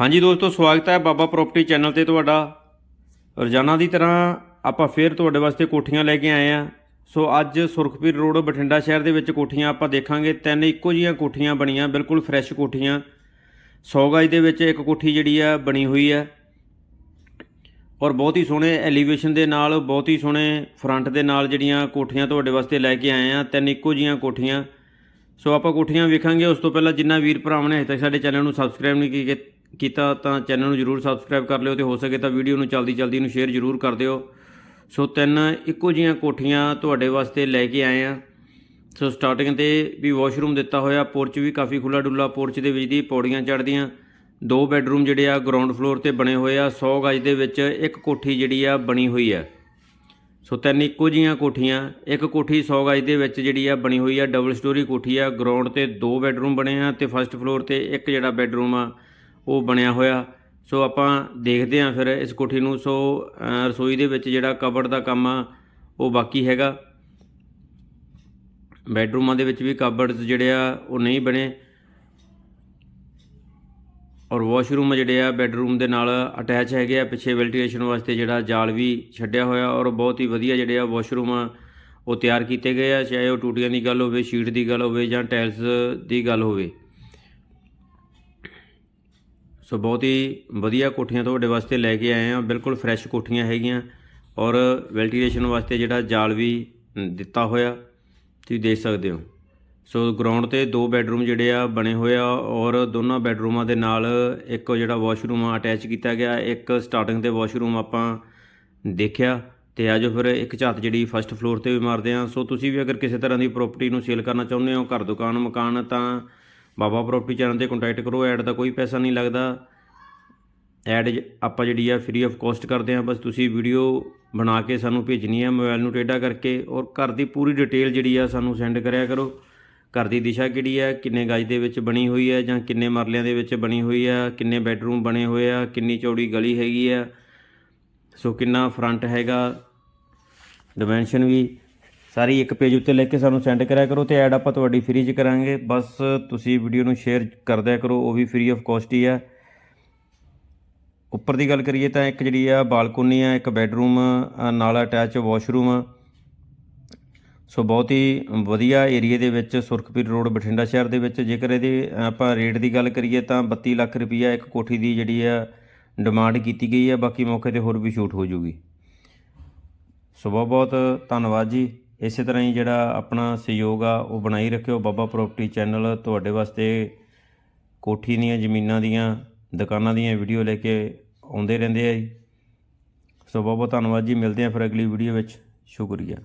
ਹਾਂਜੀ ਦੋਸਤੋ, ਸਵਾਗਤ ਹੈ ਬਾਬਾ ਪ੍ਰਾਪਰਟੀ ਚੈਨਲ ਤੇ ਤੁਹਾਡਾ। ਰੋਜ਼ਾਨਾ ਦੀ ਤਰ੍ਹਾਂ ਆਪਾਂ ਫੇਰ ਤੁਹਾਡੇ ਵਾਸਤੇ ਕੋਠੀਆਂ ਲੈ ਕੇ ਆਏ ਆ ਸੋ ਅੱਜ ਸੁਰਖਪੁਰ ਰੋਡ, ਬਠਿੰਡਾ ਸ਼ਹਿਰ ਦੇ ਵਿੱਚ ਕੋਠੀਆਂ ਆਪਾਂ ਦੇਖਾਂਗੇ। ਤਿੰਨ ਇੱਕੋ ਜਿਹੀਆਂ ਕੋਠੀਆਂ ਬਣੀਆਂ, ਬਿਲਕੁਲ ਫਰੈਸ਼ ਕੋਠੀਆਂ। 100 ਗਜ ਦੇ ਵਿੱਚ ਇੱਕ ਕੋਠੀ ਜਿਹੜੀ ਆ, ਬਣੀ ਹੋਈ ਹੈ ਔਰ ਬਹੁਤ ਹੀ ਸੋਹਣੇ ਐਲੀਵੇਸ਼ਨ ਦੇ ਨਾਲ, ਬਹੁਤ ਹੀ ਸੋਹਣੇ ਫਰੰਟ ਦੇ ਨਾਲ ਜਿਹੜੀਆਂ ਕੋਠੀਆਂ ਤੁਹਾਡੇ ਵਾਸਤੇ ਲੈ ਕੇ ਆਏ ਆ ਤਿੰਨ ਇੱਕੋ ਜਿਹੀਆਂ ਕੋਠੀਆਂ। ਸੋ ਆਪਾਂ ਕੋਠੀਆਂ ਵੇਖਾਂਗੇ। ਉਸ ਤੋਂ ਪਹਿਲਾਂ ਜਿੰਨਾ ਵੀਰ ਭਰਾਵਾਂ ਨੇ ਅਜੇ ਤੱਕ ਸਾਡੇ ਚੈਨਲ ਨੂੰ ਸਬਸਕ੍ਰਾਈਬ ਨਹੀਂ ਕੀ- ਕੀਤਾ, ਤਾਂ ਚੈਨਲ ਨੂੰ ਜਰੂਰ ਸਬਸਕ੍ਰਾਈਬ ਕਰ ਲਿਓ ਤੇ ਹੋ ਸਕੇ ਤਾਂ ਵੀਡੀਓ ਨੂੰ ਜਲਦੀ ਜਲਦੀ ਨੂੰ ਸ਼ੇਅਰ ਜਰੂਰ ਕਰ ਦਿਓ। ਸੋ ਤਿੰਨ ਇੱਕੋ ਜਿਹੀਆਂ ਕੋਠੀਆਂ ਤੁਹਾਡੇ ਵਾਸਤੇ ਲੈ ਕੇ ਆਏ ਆ ਸੋ ਸਟਾਰਟਿੰਗ ਤੇ ਵੀ ਵਾਸ਼ਰੂਮ ਦਿੱਤਾ ਹੋਇਆ ਪੋਰਚ ਵੀ ਕਾਫੀ ਖੁੱਲਾ ਡੁੱਲਾ ਪੋਰਚ ਦੇ ਵਿੱਚ ਦੀ ਪੌੜੀਆਂ ਚੜ੍ਹਦੀਆਂ। ਦੋ ਬੈੱਡਰੂਮ ਜਿਹੜੇ ਆ ਗਰਾਊਂਡ ਫਲੋਰ ਤੇ ਬਣੇ ਹੋਏ ਆ 100 ਗਜ ਦੇ ਵਿੱਚ ਇੱਕ ਕੋਠੀ ਜਿਹੜੀ ਆ ਬਣੀ ਹੋਈ ਆ। ਸੋ ਤਿੰਨ ਇੱਕੋ ਜੀਆਂ ਕੋਠੀਆਂ, ਇੱਕ ਕੋਠੀ 100 ਗਜ ਦੇ ਵਿੱਚ ਜਿਹੜੀ ਆ ਬਣੀ ਹੋਈ ਆ ਡਬਲ ਸਟੋਰੀ ਕੋਠੀ ਆ ਗਰਾਊਂਡ ਤੇ ਦੋ ਬੈੱਡਰੂਮ ਬਣੇ ਆ ਤੇ ਫਸਟ ਫਲੋਰ ਤੇ ਇੱਕ ਜਿਹੜਾ ਬੈੱਡਰੂਮ ਆ। ਉਹ ਬਣਿਆ ਹੋਇਆ। ਸੋ ਆਪਾਂ ਦੇਖਦੇ ਹਾਂ ਫਿਰ ਇਸ ਕੋਠੀ ਨੂੰ। ਸੋ ਰਸੋਈ ਦੇ ਵਿੱਚ ਜਿਹੜਾ ਕਬੜ ਦਾ ਕੰਮ ਆ, ਉਹ ਬਾਕੀ ਹੈਗਾ। ਬੈਡਰੂਮਾਂ ਦੇ ਵਿੱਚ ਵੀ ਕਬੜਸ ਜਿਹੜੇ ਆ, ਉਹ ਨਹੀਂ ਬਣੇ। ਔਰ ਵਾਸ਼ਰੂਮ ਜਿਹੜੇ ਆ, ਬੈਡਰੂਮ ਦੇ ਨਾਲ ਅਟੈਚ ਹੈਗੇ ਆ। ਪਿੱਛੇ ਵੈਂਟੀਲੇਸ਼ਨ ਵਾਸਤੇ ਜਿਹੜਾ ਜਾਲ ਵੀ ਛੱਡਿਆ ਹੋਇਆ ਔਰ ਬਹੁਤ ਹੀ ਵਧੀਆ ਜਿਹੜੇ ਆ ਵਾਸ਼ਰੂਮ ਆ ਉਹ ਤਿਆਰ ਕੀਤੇ ਗਏ ਆ। ਚਾਹੇ ਉਹ ਟੂਟੀਆਂ ਦੀ ਗੱਲ ਹੋਵੇ, ਸ਼ੀਟ ਦੀ ਗੱਲ ਹੋਵੇ ਜਾਂ ਟਾਇਲਸ ਦੀ ਗੱਲ ਹੋਵੇ। ਸੋ ਬਹੁਤ ਹੀ ਵਧੀਆ ਕੋਠੀਆਂ ਤੁਹਾਡੇ ਵਾਸਤੇ ਲੈ ਕੇ ਆਏ ਆ ਬਿਲਕੁਲ ਫਰੈਸ਼ ਕੋਠੀਆਂ ਹੈਗੀਆਂ ਔਰ ਵੈਂਟੀਲੇਸ਼ਨ ਵਾਸਤੇ ਜਿਹੜਾ ਜਾਲ ਵੀ ਦਿੱਤਾ ਹੋਇਆ, ਤੁਸੀਂ ਦੇਖ ਸਕਦੇ ਹੋ। ਸੋ ਗਰਾਊਂਡ ਤੇ ਦੋ ਬੈੱਡਰੂਮ ਜਿਹੜੇ ਆ ਬਣੇ ਹੋਏ ਆ ਔਰ ਦੋਨਾਂ ਬੈੱਡਰੂਮਾਂ ਦੇ ਨਾਲ ਇੱਕ ਜਿਹੜਾ ਵਾਸ਼ਰੂਮ ਆ ਅਟੈਚ ਕੀਤਾ ਗਿਆ, ਇੱਕ ਸਟਾਰਟਿੰਗ ਤੇ ਵਾਸ਼ਰੂਮ ਆਪਾਂ ਦੇਖਿਆ ਤੇ ਆਜੋ ਫਿਰ ਇੱਕ ਝਾਤ ਜਿਹੜੀ ਫਸਟ ਫਲੋਰ ਤੇ ਵੀ ਮਾਰਦੇ ਆ ਸੋ ਤੁਸੀਂ ਵੀ ਅਗਰ ਕਿਸੇ ਤਰ੍ਹਾਂ ਦੀ ਪ੍ਰਾਪਰਟੀ ਨੂੰ ਸੇਲ ਕਰਨਾ ਚਾਹੁੰਦੇ ਹੋ, ਘਰ, ਦੁਕਾਨ, ਮਕਾਨ, ਤਾਂ ਬਾਬਾ ਪ੍ਰਾਪਰਟੀ ਚੈਨਲ ਤੇ ਕੰਟੈਕਟ ਕਰੋ ਐਡ ਦਾ ਕੋਈ ਪੈਸਾ ਨਹੀਂ ਲੱਗਦਾ। ਐਡ ਆਪਾਂ ਜਿਹੜੀ ਆ ਫ੍ਰੀ ਆਫ ਕਾਸਟ ਕਰਦੇ ਆ ਬਸ ਤੁਸੀਂ ਵੀਡੀਓ ਬਣਾ ਕੇ ਸਾਨੂੰ ਭੇਜਣੀ ਆ ਮੋਬਾਈਲ ਨੂੰ ਟੇਢਾ ਕਰਕੇ ਔਰ ਘਰ ਦੀ ਪੂਰੀ ਡਿਟੇਲ ਜਿਹੜੀ ਆ ਸਾਨੂੰ ਸੈਂਡ ਕਰਿਆ ਕਰੋ। ਘਰ ਦੀ ਦਿਸ਼ਾ ਕਿਹੜੀ ਹੈ ਕਿੰਨੇ ਗਜ ਦੇ ਵਿੱਚ ਬਣੀ ਹੋਈ ਹੈ ਜਾਂ ਕਿੰਨੇ ਮਰਲਿਆਂ ਦੇ ਵਿੱਚ ਬਣੀ ਹੋਈ ਹੈ ਕਿੰਨੇ ਬੈੱਡਰੂਮ ਬਣੇ ਹੋਏ ਆ, ਕਿੰਨੀ ਚੌੜੀ ਗਲੀ ਹੈਗੀ ਆ। ਸੋ ਕਿੰਨਾ ਫਰੰਟ ਹੈਗਾ। ਡਿਮੈਂਸ਼ਨ ਵੀ ਸਾਰੀ ਇੱਕ ਪੇਜ ਉੱਤੇ ਲਿਖ ਕੇ ਸਾਨੂੰ ਸੈਂਡ ਕਰਿਆ ਕਰੋ ਤੇ ਐਡ ਆਪਾਂ ਤੁਹਾਡੀ ਫ੍ਰੀ 'ਚ ਕਰਾਂਗੇ। ਬਸ ਤੁਸੀਂ ਵੀਡੀਓ ਨੂੰ ਸ਼ੇਅਰ ਕਰ ਦਿਆ ਕਰੋ, ਉਹ ਵੀ ਫ੍ਰੀ ਆਫ ਕਾਸਟ ਹੀ ਆ। ਉੱਪਰ ਦੀ ਗੱਲ ਕਰੀਏ ਤਾਂ ਇੱਕ ਜਿਹੜੀ ਆ ਬਾਲਕੋਨੀ ਆ, ਇੱਕ ਬੈੱਡਰੂਮ ਨਾਲ ਅਟੈਚ ਵਾਸ਼ਰੂਮ ਸੋ ਬਹੁਤ ਹੀ ਵਧੀਆ ਏਰੀਆ ਦੇ ਵਿੱਚ ਸੁਰਖਪੁਰ ਰੋਡ, ਬਠਿੰਡਾ ਸ਼ਹਿਰ ਦੇ ਵਿੱਚ। ਜੇਕਰ ਇਹਦੇ ਆਪਾਂ ਰੇਟ ਦੀ ਗੱਲ ਕਰੀਏ ਤਾਂ 32 ਲੱਖ ਰੁਪਈਆ ਇੱਕ ਕੋਠੀ ਦੀ ਜਿਹੜੀ ਆ ਡਿਮਾਂਡ ਕੀਤੀ ਗਈ ਹੈ ਬਾਕੀ ਮੌਕੇ ਤੇ ਹੋਰ ਵੀ ਛੂਟ ਹੋ ਜੂਗੀ। ਸੋ ਬਹੁਤ ਬਹੁਤ ਧੰਨਵਾਦ ਜੀ। ਇਸੇ ਤਰ੍ਹਾਂ ਹੀ ਜਿਹੜਾ ਆਪਣਾ ਸਹਿਯੋਗ ਆ, ਉਹ ਬਣਾਈ ਰੱਖਿਓ। ਬਾਬਾ ਪ੍ਰਾਪਰਟੀ ਚੈਨਲ ਤੁਹਾਡੇ ਵਾਸਤੇ ਕੋਠੀ ਦੀਆਂ, ਜ਼ਮੀਨਾਂ ਦੀਆਂ, ਦੁਕਾਨਾਂ ਦੀਆਂ ਵੀਡੀਓ ਲੈ ਕੇ ਆਉਂਦੇ ਰਹਿੰਦੇ ਆ ਜੀ। ਸੋ ਬਹੁਤ ਬਹੁਤ ਧੰਨਵਾਦ ਜੀ। ਮਿਲਦੇ ਆ ਫਿਰ ਅਗਲੀ ਵੀਡੀਓ ਵਿੱਚ। ਸ਼ੁਕਰੀਆ।